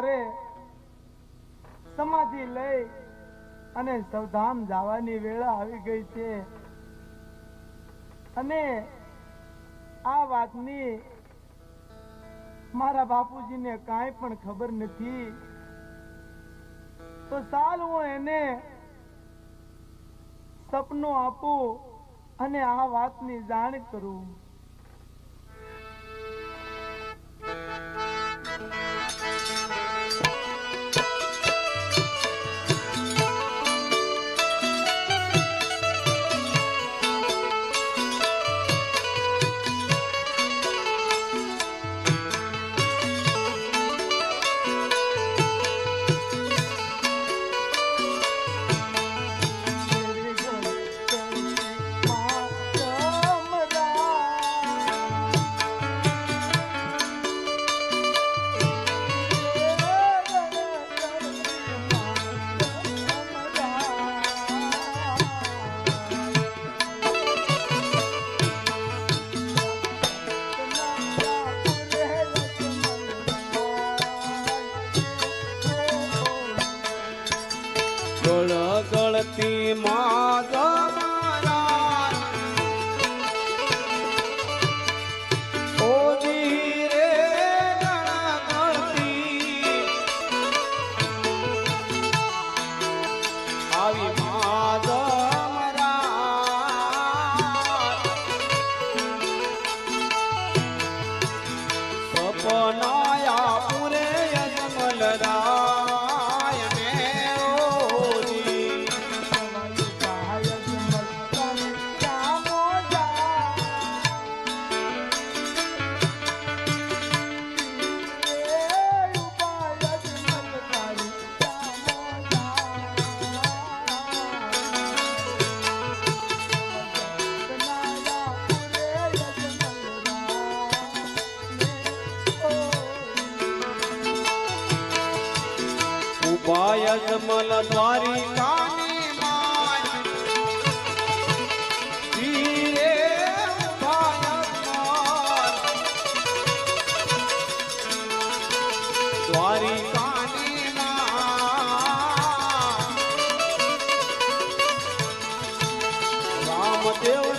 મારે સમાધિ લઈ અને સૌધામ જવાની વેળા આવી ગઈ છે. અને આ વાતની મારા બાપુજીને કાંઈ પણ ખબર નથી. તો સાલ હું એને સપનું આપું અને આ વાતની જાણ કરું. ઉપાય જમલ દ્વારિકાની દ્વારિકાની રામદેવ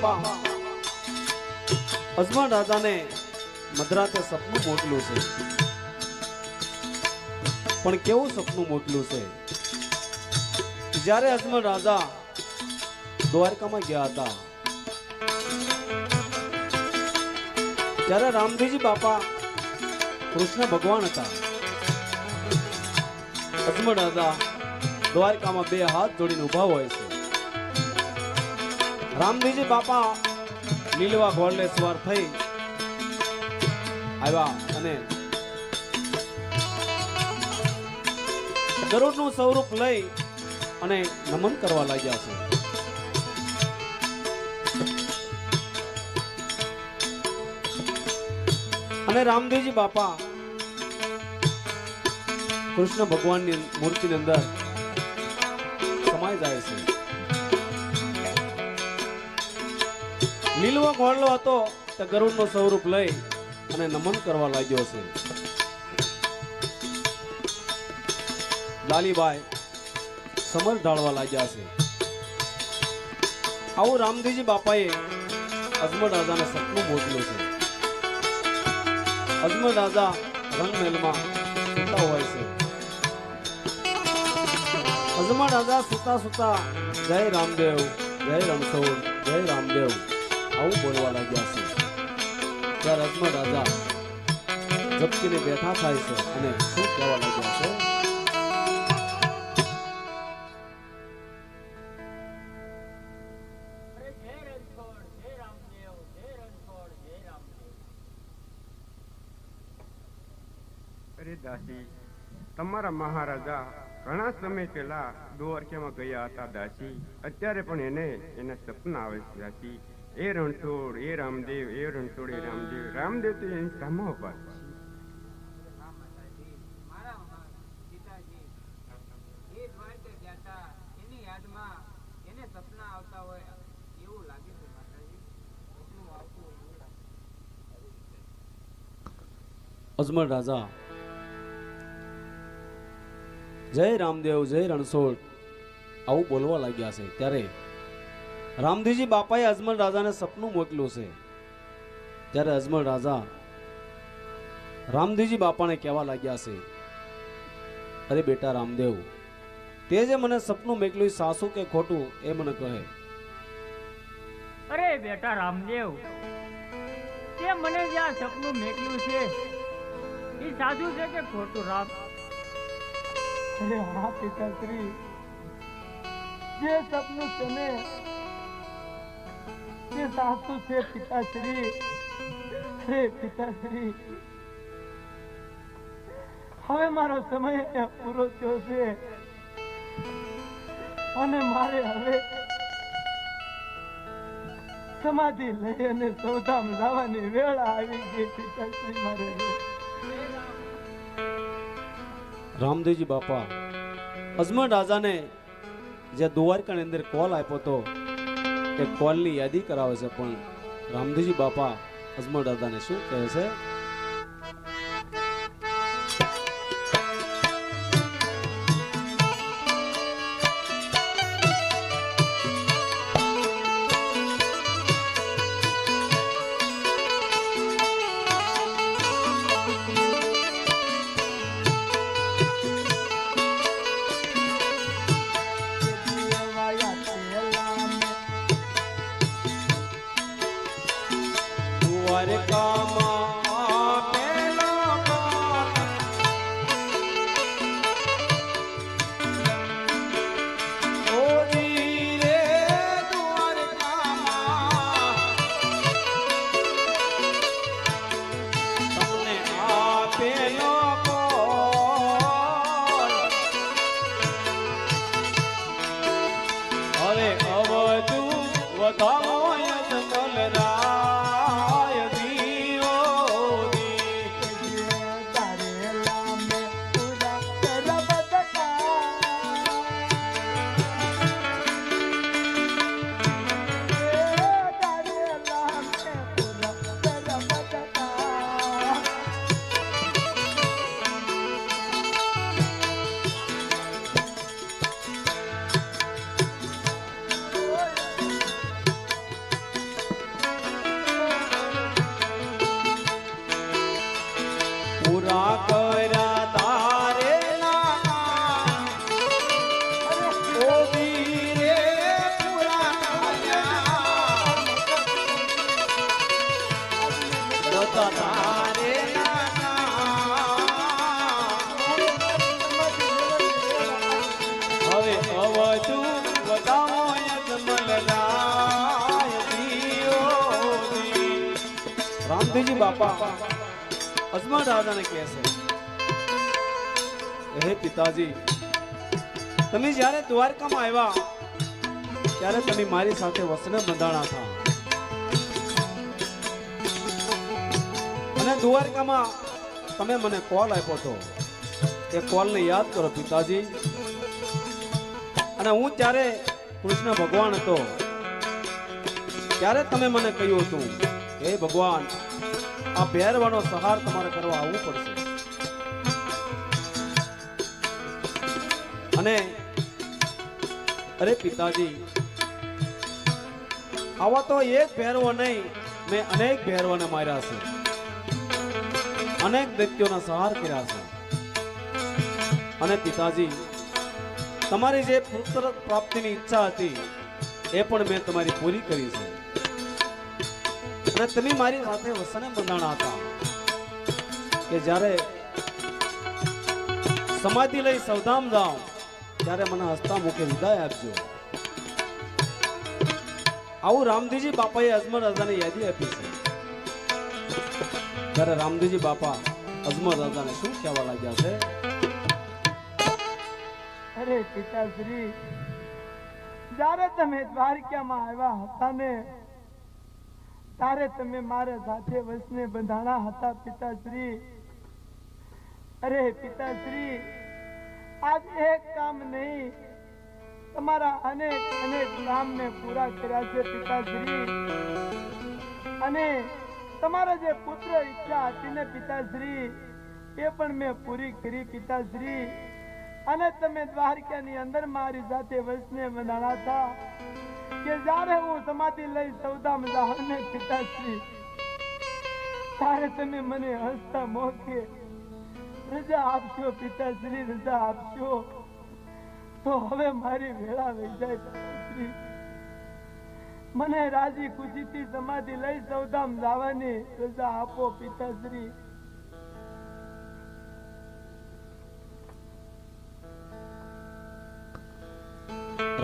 બાપા. અજમાન રાજાને મધરાતે સપનું મોકલું છે. પણ કેવું સપનું મોકલું છે? જ્યારે અજમલ રાજા દ્વારકામાં ગયા હતા, ત્યારે રામદેવજી બાપા કૃષ્ણ ભગવાન હતા. અજમલ રાજા દ્વારકામાં બે હાથ જોડીને ઊભા હોય છે. રામદેવજી બાપા લીલવા ઘોડને સવાર થઈ આવ્યા અને ગરુડનું સ્વરૂપ લઈ અને નમન કરવા લાગ્યા છે. અને રામદેવજી બાપા કૃષ્ણ ભગવાનની મૂર્તિની અંદર સમાય જાય છે. લીલવો ઘોડલો હતો તે ગરુડનું સ્વરૂપ લઈ અને નમન કરવા લાગ્યો છે. લાલીબાઈ સમર ઢાળવા લાગ્યા છે. આવું રામદેવજી બાપાએ અજમલ રાજાને સપનું મોકલ્યું છે. અજમલ રાજા રંગમહેલમાં સૂતા હોય છે. અજમલ રાજા સુતા સુતા જય રામદેવ, જય રણછોડ જય રામદેવ. આવું બોલવા લાગ્યા છે. ત્યારે અજમલ રાજા ઝબકીને બેઠા થાય છે અને શું કહેવા લાગ્યા છે? દાસી તમારા મહારાજા ઘણા સમય પહેલા દ્વારકામાં ગયા હતા દાસી. અત્યારે પણ એને એના સપના આવે છે દાસી. એ રણછોડ એ રામદેવ એ રણછોડ એ રામદેવ રામદેવ તો એની સામો પર છે. હા, માતાજી. મારા મા- પિતાજી એ દ્વારકા ગયા તા, એની યાદમાં એને સપના આવતા હોય એવું લાગે છે માતાજી સપનું આવતું હોય એવું. અજમલ રાજા જય રામદેવ જય રણછોડ આવું બોલવા લાગ્યા છે ત્યારે રામદેવજી બાપાએ અજમલ રાજાને સપનું મોકલ્યું છે. ત્યારે અજમલ રાજા રામધીજી બાપાને કહેવા લાગ્યા છે અરે બેટા રામદેવ તે જે મને સપનું મોકલ્યું સાસુ કે ખોટું એ મને કહે. અરે બેટા રામદેવ તે મને જે આ સપનું મોકલ્યું છે એ સાચું છે કે ખોટું રામ? અરે હા પિતાશ્રી જે સપનું તમે તે સાચું છે પિતાશ્રી. હવે મારો સમય પૂરો થયો છે. અને મારે હવે સમાધિ લઈ અને સૌધામ લાવવાની વેળ આવી ગઈ પિતાશ્રી મારે. રામદેવજી બાપા અજમલ રાજાને જે દ્વારકાની અંદર કોલ આપ્યો હતો એ કોલની યાદી કરાવે છે પણ રામધીજી બાપા અજમલ દાદાને શું કહે છે? ગાંધીજી બાપા અજમાન રાજાને કહે છે, હે પિતાજી, તમે જ્યારે દ્વારકામાં આવ્યા, ત્યારે તમે મારી સાથે વસને બંધાણા હતા અને દ્વારકામાં તમે મને કોલ આપ્યો હતો. એ કોલને યાદ કરો પિતાજી. અને હું ત્યારે કૃષ્ણ ભગવાન હતો. ત્યારે તમે મને કહ્યું હતું, હે ભગવાન, આ પહેરવાનો સહાર તમારે કરવા આવવું પડશે. અને અરે પિતાજી, આવા તો એક ભેરવો નહીં, મેં અનેક ભેરવાને માર્યા છે. અનેક દૈત્યોના સહાર કર્યા છે. અને પિતાજી તમારી જે પુત્ર પ્રાપ્તિની ઈચ્છા હતી, એ પણ મેં તમારી પૂરી કરી છે. અને તમે મારી સાથે વસને બંધાણા હતા કે જ્યારે સમાધિ લઈ સૌધામ જાઓ, ત્યારે મને હસતા મૂકે વિદાય આપજો. આવું રામદેવજી બાપાએ અજમર રાજાને યાદી આપી છે. ત્યારે રામજીજી બાપા અજમર રાજાને શું કહેવા લાગ્યા છે? અરે પિતાશ્રી, જ્યારે તમે દ્વારકામાં આવ્યા હતા ને, ત્યારે તમે મારા સાથે વસને બંધાણા હતા પિતાશ્રી. અરે પિતાશ્રી, આજ એક કામ નહીં, તમારા અનેક અનેક કામને પૂરા કર્યા છે પિતાશ્રી. અને તમારા જે પુત્ર ઈચ્છા હતી ને પિતાશ્રી, એ પણ મેં પૂરી કરી પિતાશ્રી. અને તમે દ્વારકાની અંદર મારી સાથે વૈષ્ણવ બંધાણા હતા કે જ્યારે હું સમાધિ લઈ સૌદામ ને પિતાશ્રી. ત્યારે તમે મને હસતા મોકે રજા આપશો, પિતાશ્રી, રજા આપશો. તો હવે મારી વેળા વહી જાય પિતાશ્રી. મને રાજી ખુશીથી સમાધિ લઈ સૌદામ જવાની રજા આપો, પિતાશ્રી.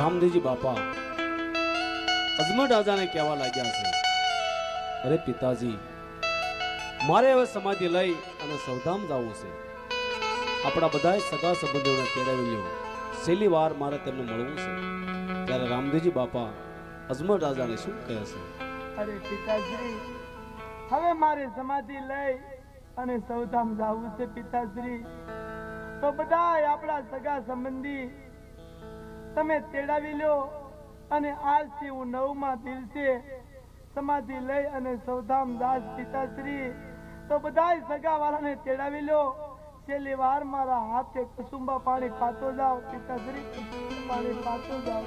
રામદેવજી બાપા અજમલ રાજાને કહેવા લાગ્યા છે, અરે પિતાજી, મારે હવે સમાધિ લઈ અને સૌધામ જવું છે. આપણા બધા સગા સંબંધીઓને કેળવી લ્યો. છેલ્લી વાર મારે તેમને મળવું છે. ત્યારે રામદેવજી બાપા અજમલ રાજાને શું કહે છે? અરે પિતાશ્રી હવે મારે સમાધિ લઈ અને સૌધામ જવું છે પિતાશ્રી. તો બધા આપણા સગા સંબંધી તમે તેડાવી લો અને આજથી હું નવમાં દિવસે સમાધિ લઈ અને સૌધામ દાસ પિતાશ્રી, તો બધાય સગા વાળાને તેડાવી લો. છેલ્લી વાર મારા હાથે કસુંબા પાણી પાતો જાઓ, પિતાશ્રી પાણી પાતો જાઓ.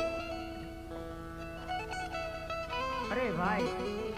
અરે ભાઈ